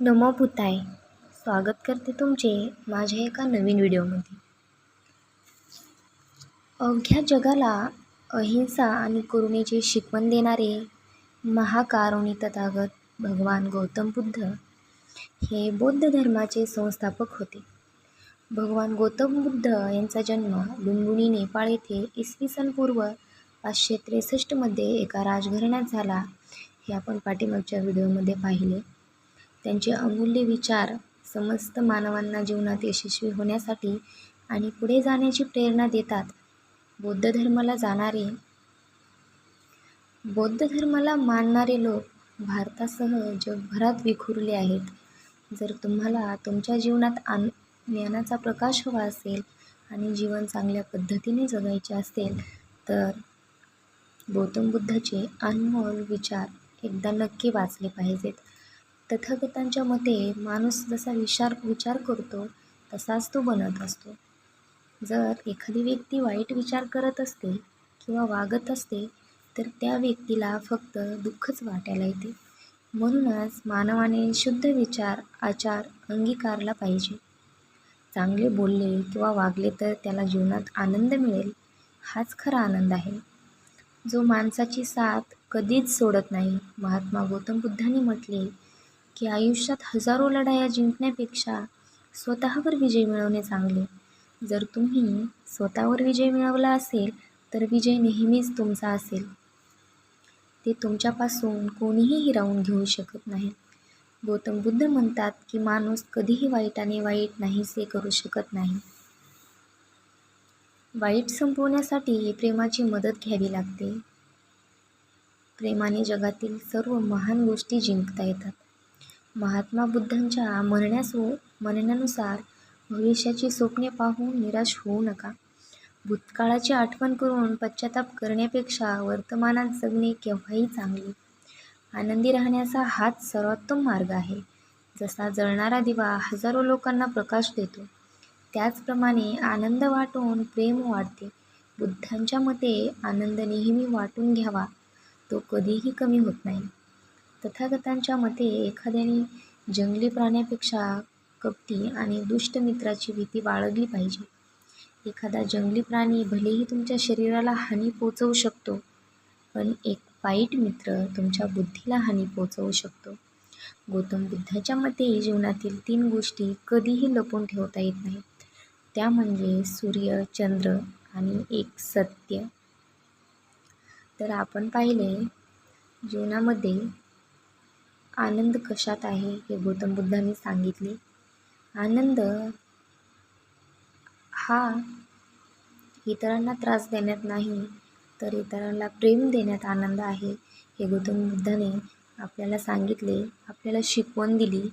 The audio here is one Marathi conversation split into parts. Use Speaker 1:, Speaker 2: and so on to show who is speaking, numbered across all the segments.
Speaker 1: नमो भूताय. स्वागत करते तुमचे माझ्या एका नवीन व्हिडिओमध्ये. अवघ्या जगाला अहिंसा आणि करुणेची शिकवण देणारे महाकारुणी तथागत भगवान गौतम बुद्ध हे बौद्ध धर्माचे संस्थापक होते. भगवान गौतम बुद्ध यांचा जन्म लुंबुनी नेपाळ येथे इसवी सन पूर्व पाचशे त्रेसष्टमध्ये एका राजघराण्यात झाला. हे आपण पाठीमागच्या व्हिडिओमध्ये पाहिले. त्यांचे अमूल्य विचार समस्त मानवांना जीवनात यशस्वी होण्यासाठी आणि पुढे जाण्याची प्रेरणा देतात. बौद्ध धर्माला जाणारे बौद्ध धर्माला मानणारे लोक भारतासह जगभरात विखुरले आहेत. जर तुम्हाला तुमच्या जीवनात आन ज्ञानाचा प्रकाश हवा असेल आणि जीवन चांगल्या पद्धतीने जगायचे असेल तर गौतम बुद्धाचे अनमोल विचार एकदा नक्की वाचले पाहिजेत. तथागतांच्या मते माणूस जसा विचार विचार करतो तसाच तो बनत असतो. जर एखादी व्यक्ती वाईट विचार करत असते किंवा वागत असते तर त्या व्यक्तीला फक्त दुःखच वाटायला येते. म्हणूनच मानवाने शुद्ध विचार आचार अंगीकारला पाहिजे. चांगले बोलले किंवा वागले तर त्याला जीवनात आनंद मिळेल हाच खरा आनंद आहे. जो माणसाची साथ कधीच सोडत नाही महात्मा गौतम बुद्धांनी म्हटले की आयुष्यात हजारो लढाया जिंकण्यापेक्षा स्वतःवर विजय मिळवणे चांगले. जर तुम्ही स्वतःवर विजय मिळवला असेल तर विजय नेहमीच तुमचा असेल. ते तुमच्यापासून कोणीही हिरावून घेऊ शकत नाही. गौतम बुद्ध म्हणतात की माणूस कधीही वाईटाने वाईट नाहीसे करू शकत नाही. वाईट संपवण्यासाठी प्रेमाची मदत घ्यावी लागते. प्रेमाने जगातील सर्व महान गोष्टी जिंकता येतात. महात्मा बुद्धांच्या म्हणण्यास म्हणण्यानुसार भविष्याची स्वप्ने पाहून निराश होऊ नका. भूतकाळाची आठवण करून पश्चाताप करण्यापेक्षा वर्तमानात जगणे केव्हाही चांगले. आनंदी राहण्याचा हाच सर्वोत्तम मार्ग आहे. जसा जळणारा दिवा हजारो लोकांना प्रकाश देतो त्याचप्रमाणे आनंद वाटून प्रेम वाढते. बुद्धांच्या मते आनंद नेहमी वाटून घ्यावा तो कधीही कमी होत नाही. तथागतांच्या मते एखाद्याने जंगली प्राण्यापेक्षा कपटी आणि दुष्ट मित्राची भीती बाळगली पाहिजे. एखादा जंगली प्राणी भलेही तुमच्या शरीराला हानी पोचवू शकतो पण एक वाईट मित्र तुमच्या बुद्धीला हानी पोचवू शकतो. गौतम बुद्धाच्या मते जीवनातील तीन गोष्टी कधीही लपून ठेवता येत नाहीत. त्या म्हणजे सूर्य चंद्र आणि एक सत्य. तर आपण पाहिले जीवनामध्ये आनंद कशात आहे हे गौतम बुद्धांनी सांगितले. आनंद हा इतरांना त्रास देण्यात नाही तर इतरांना प्रेम देण्यात आनंद आहे हे गौतम बुद्धाने आपल्याला सांगितले आपल्याला शिकवण दिली.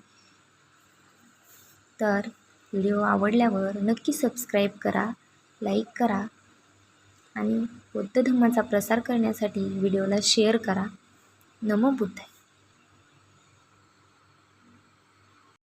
Speaker 1: तर व्हिडिओ आवडल्यावर नक्की सबस्क्राईब करा लाईक करा आणि बौद्ध धर्माचा प्रसार करण्यासाठी व्हिडिओला शेअर करा. नमो बुद्धाय